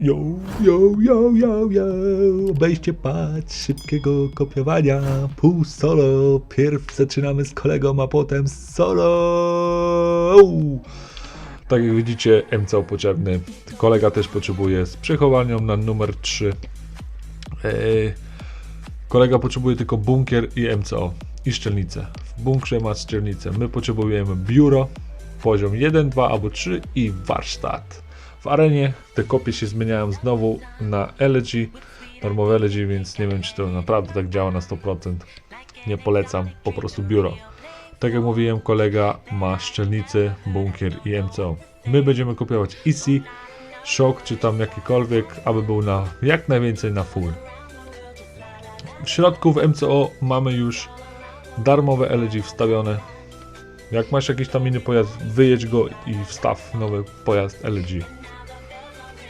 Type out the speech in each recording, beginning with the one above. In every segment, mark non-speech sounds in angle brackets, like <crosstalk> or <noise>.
Yo, yo, yo, yo, yo, obejście patrz szybkiego kopiowania, pół solo, pierw zaczynamy z kolegą, a potem solo. Tak jak widzicie, MCO potrzebny, kolega też potrzebuje z przechowalnią na numer 3. Eee, kolega potrzebuje tylko bunkier i MCO i szczelnicę. W bunkrze ma szczelnicę, my potrzebujemy biuro, poziom 1, 2 albo 3 i warsztat. W arenie te kopie się zmieniają znowu na elegy, darmowe elegy, więc nie wiem czy to naprawdę tak działa na 100%. Nie polecam, po prostu biuro. Tak jak mówiłem, kolega ma szczelnicę, bunkier i MCO. My będziemy kopiować EC, Shock czy tam jakikolwiek, aby był na jak najwięcej na full. W środku w MCO mamy już darmowe elegy wstawione. Jak masz jakiś tam inny pojazd, wyjedź go i wstaw nowy pojazd LG.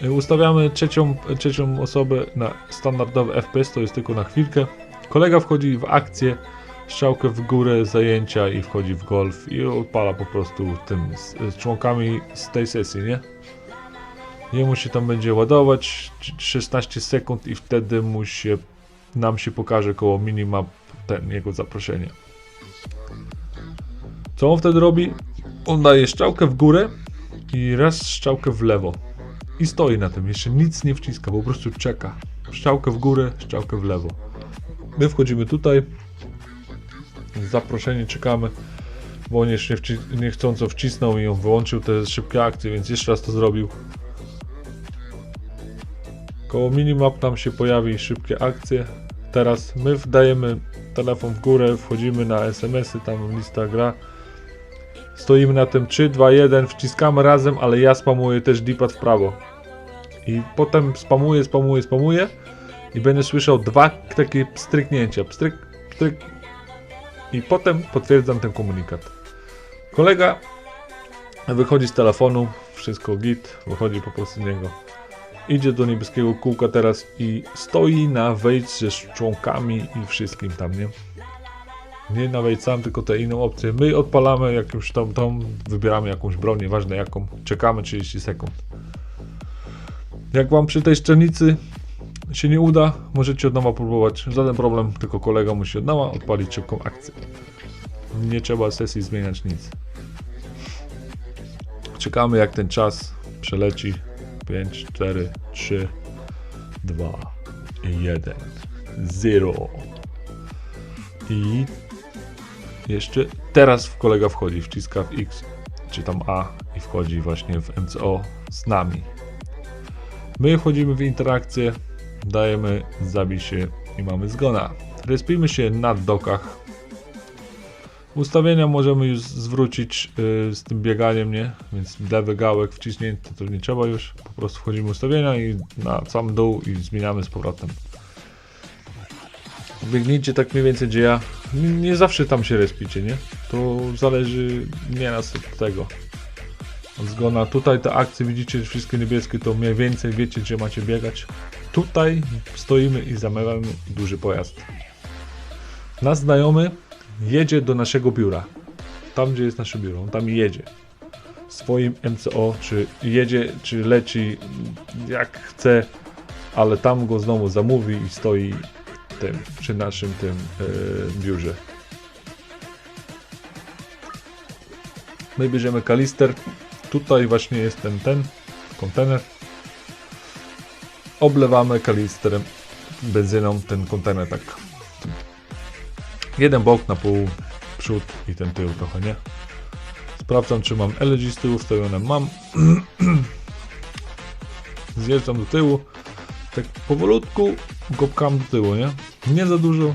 Ustawiamy trzecią, trzecią osobę na standardowy FPS, to jest tylko na chwilkę. Kolega wchodzi w akcję, strzałkę w górę, zajęcia i wchodzi w golf i odpala po prostu tym z, z członkami z tej sesji, nie? Jemu się tam będzie ładować 16 sekund i wtedy mu się, nam się pokaże koło minimap ten jego zaproszenie. Co on wtedy robi? On daje strzałkę w górę i raz strzałkę w lewo. I stoi na tym, jeszcze nic nie wciska, po prostu czeka. Strzałkę w górę, strzałkę w lewo. My wchodzimy tutaj. Zaproszenie czekamy, bo on jeszcze wci- niechcąco wcisnął i on wyłączył te szybkie akcje, więc jeszcze raz to zrobił. Koło minimap nam się pojawi szybkie akcje. Teraz my wdajemy telefon w górę, wchodzimy na SMS-y, tam lista gra. Stoimy na tym 3, 2, 1, wciskamy razem, ale ja spamuję też D-pad w prawo. I potem spamuję, spamuję, spamuję i będę słyszał dwa takie stryknięcia. Pstryk, pstryk. I potem potwierdzam ten komunikat. Kolega wychodzi z telefonu, wszystko git, wychodzi po prostu z niego. Idzie do niebieskiego kółka teraz i stoi na wejdź ze członkami i wszystkim tam, nie? Nie na wejdź sam, tylko te inne opcje. My odpalamy jakąś tam, tą, wybieramy jakąś broń, nieważne jaką, czekamy 30 sekund. Jak wam przy tej szczelnicy się nie uda, możecie od nowa próbować. Żaden problem, tylko kolega musi od nowa odpalić szybką akcję. Nie trzeba sesji zmieniać nic. Czekamy jak ten czas przeleci. 5, 4, 3, 2, 1, 0. I jeszcze teraz kolega wchodzi, wciska w X czy tam A i wchodzi właśnie w MCO z nami. My wchodzimy w interakcję, dajemy zabij się i mamy zgona. Respimy się na dokach. Ustawienia możemy już zwrócić y, z tym bieganiem, nie? Więc lewy gałek wciśnięty to nie trzeba już. Po prostu wchodzimy ustawienia i na sam dół i zmieniamy z powrotem. Biegnijcie tak mniej więcej gdzie ja. Nie, nie zawsze tam się respicie, nie? To zależy nieraz od tego. Zgona. Tutaj te akcje widzicie, wszystkie niebieskie, to mniej więcej wiecie gdzie macie biegać. Tutaj stoimy i zamawiamy duży pojazd. Nasz znajomy jedzie do naszego biura. Tam gdzie jest nasze biuro, on tam jedzie. Swoim MCO, czy jedzie, czy leci jak chce, ale tam go znowu zamówi i stoi tym, przy naszym tym e, biurze. My bierzemy kalister. Tutaj właśnie jest ten, ten kontener. Oblewamy kalisterem benzyną ten kontener tak. Jeden bok na pół, przód i ten tył trochę, nie? Sprawdzam czy mam LG z tyłu wstawione. Mam. <clears throat> Zjeżdżam do tyłu. Tak powolutku go pcham do tyłu, nie? Nie za dużo.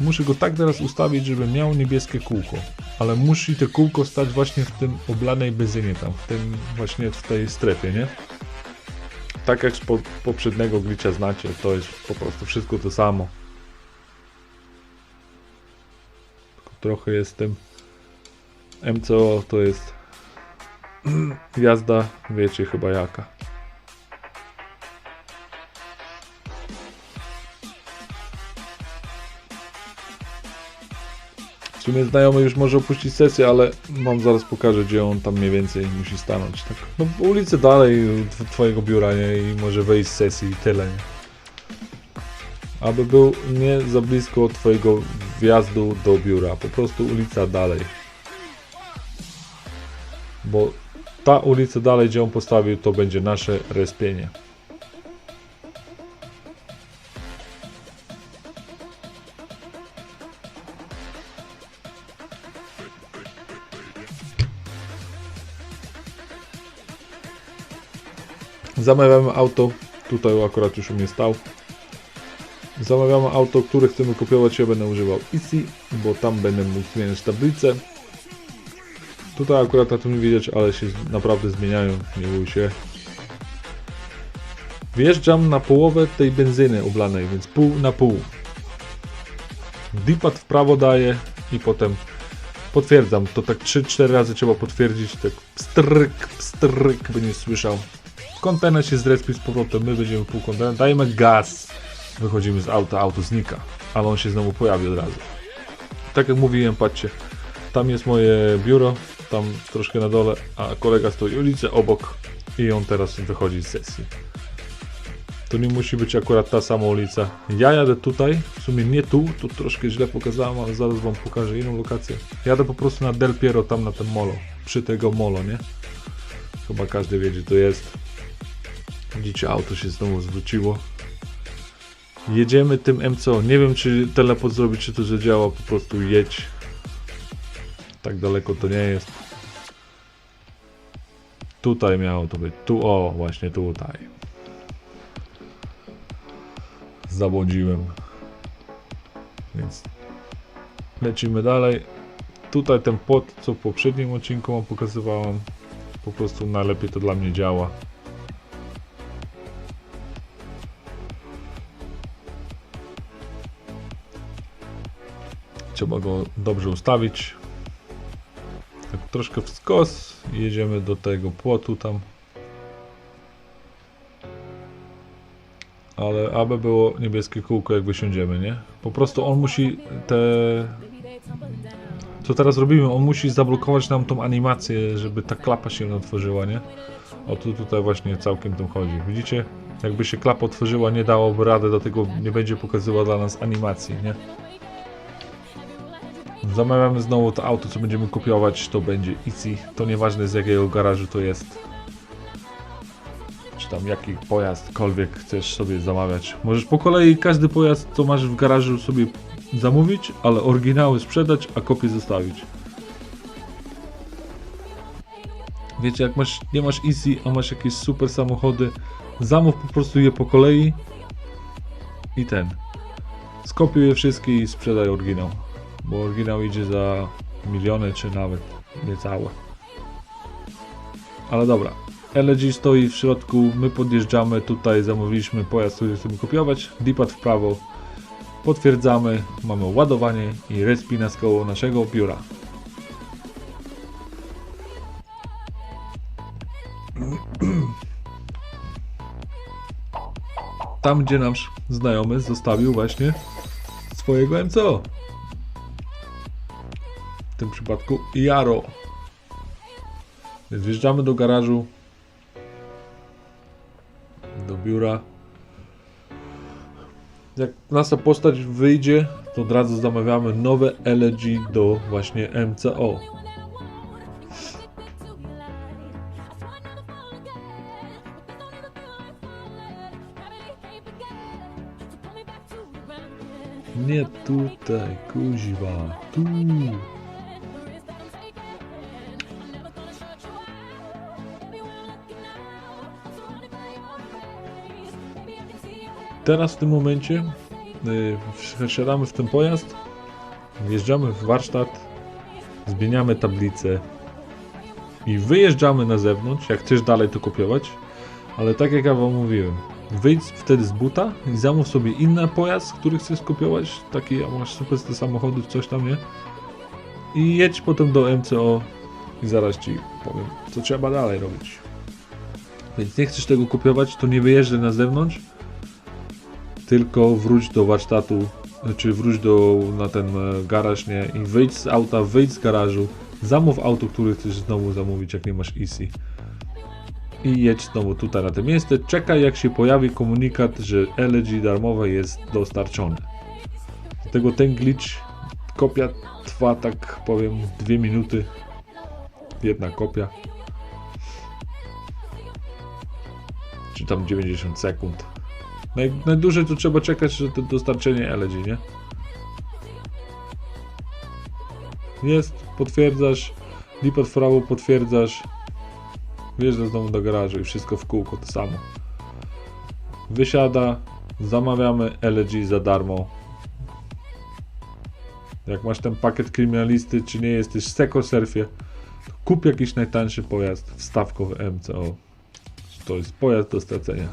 Muszę go tak teraz ustawić, żeby miał niebieskie kółko. Ale musi te kółko stać właśnie w tym oblanej benzynie tam, w tym właśnie w tej strefie, nie? Tak jak z po, poprzedniego glitcha znacie, to jest po prostu wszystko to samo. Tylko trochę jest tym MCO to jest <clears throat> jazda, wiecie chyba jaka. W sumie znajomy już może opuścić sesję, ale wam zaraz pokażę, gdzie on tam mniej więcej musi stanąć. Tak? No w ulicy dalej tw- twojego biura, nie? I może wejść z sesji i tyle, nie? Aby był nie za blisko twojego wjazdu do biura, po prostu ulica dalej. Bo ta ulica dalej, gdzie on postawił, to będzie nasze respienie. Zamawiamy auto, tutaj akurat już u mnie stał. Zamawiamy auto, które chcemy kopiować, ja będę używał Easy, bo tam będę mógł zmieniać tablicę. Tutaj akurat na tym nie widać, ale się naprawdę zmieniają, nie bój się. Wjeżdżam na połowę tej benzyny oblanej, więc pół na pół. Dipad w prawo daję i potem potwierdzam. To tak 3-4 razy trzeba potwierdzić, tak pstryk, pstryk, by nie słyszał. Kontener się zrespił z powrotem, my będziemy pół kontenera, dajemy gaz. Wychodzimy z auta, auto znika, ale on się znowu pojawi od razu. Tak jak mówiłem, patrzcie, tam jest moje biuro, tam troszkę na dole, a kolega stoi ulicę obok i on teraz wychodzi z sesji. To nie musi być akurat ta sama ulica. Ja jadę tutaj, w sumie nie tu, tu troszkę źle pokazałem, ale zaraz wam pokażę inną lokację. Jadę po prostu na Del Piero, tam na ten molo, przy tego molo, nie? Chyba każdy wie, gdzie to jest. Widzicie, auto się znowu zwróciło. Jedziemy tym MCO. Nie wiem, czy teleport zrobić, czy to zadziała. Po prostu jedź. Tak daleko to nie jest. Tutaj miało to być. Tu, o, właśnie tutaj. Zabłądziłem. Więc lecimy dalej. Tutaj ten pod, co w poprzednim odcinku wam pokazywałem. Po prostu najlepiej to dla mnie działa. Trzeba go dobrze ustawić. Tak troszkę w skos. Jedziemy do tego płotu tam. Ale aby było niebieskie kółko jak wysiądziemy, nie? Po prostu on musi te... Co teraz robimy? On musi zablokować nam tą animację, żeby ta klapa się otworzyła, nie? O tu tutaj właśnie całkiem tym chodzi. Widzicie? Jakby się klapa otworzyła, nie dałoby rady, dlatego nie będzie pokazywała dla nas animacji, nie? Zamawiamy znowu to auto, co będziemy kopiować, to będzie Easy. To nieważne z jakiego garażu to jest. Czy tam jaki pojazdkolwiek chcesz sobie zamawiać. Możesz po kolei każdy pojazd, co masz w garażu sobie zamówić, ale oryginały sprzedać, a kopię zostawić. Wiecie, jak masz, nie masz Easy, a masz jakieś super samochody, zamów po prostu je po kolei i ten. Skopiuj je wszystkie i sprzedaj oryginał bo oryginał idzie za miliony, czy nawet niecałe. Ale dobra, LG stoi w środku, my podjeżdżamy, tutaj zamówiliśmy pojazd, który chcemy kopiować, dipad w prawo, potwierdzamy, mamy ładowanie i respina z koło naszego biura. Tam, gdzie nasz znajomy zostawił właśnie swojego MCO tym przypadku Jaro. Więc wjeżdżamy do garażu, do biura. Jak nasza postać wyjdzie, to od razu zamawiamy nowe LG do właśnie MCO. Nie tutaj, kuźwa, tu. Teraz w tym momencie y, wsiadamy w ten pojazd, wjeżdżamy w warsztat, zmieniamy tablicę i wyjeżdżamy na zewnątrz, jak chcesz dalej to kopiować, ale tak jak ja wam mówiłem, wyjdź wtedy z buta i zamów sobie inny pojazd, który chcesz kopiować, taki masz super te samochody, coś tam, nie? I jedź potem do MCO i zaraz ci powiem, co trzeba dalej robić. Więc nie chcesz tego kopiować, to nie wyjeżdżaj na zewnątrz, tylko wróć do warsztatu czy wróć do, na ten e, garaż, nie, i wyjdź z auta, wyjdź z garażu, zamów auto, które chcesz znowu zamówić, jak nie masz easy. I jedź znowu tutaj na to miejsce, czekaj jak się pojawi komunikat, że LG darmowe jest dostarczone. Dlatego ten glitch, kopia trwa tak powiem 2 minuty, jedna kopia. Czy tam 90 sekund. Naj, najdłużej to trzeba czekać, że to dostarczenie LG, nie? Jest, potwierdzasz, Lipot w potwierdzasz, wjeżdża znowu do garażu i wszystko w kółko to samo. Wysiada, zamawiamy LG za darmo. Jak masz ten pakiet kryminalisty, czy nie jesteś w Sekosurfie, to kup jakiś najtańszy pojazd wstawkowy MCO. To jest pojazd do stracenia.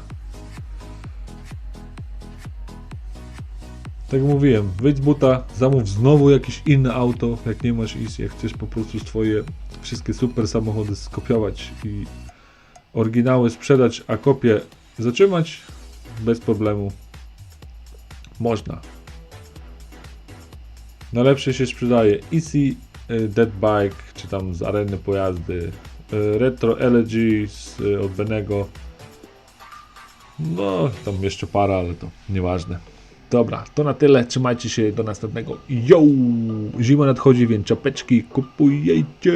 Tak jak mówiłem, wyjdź buta, zamów znowu jakieś inne auto, jak nie masz easy, jak chcesz po prostu swoje wszystkie super samochody skopiować i oryginały sprzedać, a kopie zatrzymać bez problemu. Można. Najlepsze się sprzedaje Easy, y, Dead Bike, czy tam z areny pojazdy, y, Retro LG z, y, od Benego. No, tam jeszcze para, ale to nieważne. Dobra, to na tyle. Trzymajcie się do następnego. Yo! Zima nadchodzi, więc czapeczki kupujecie!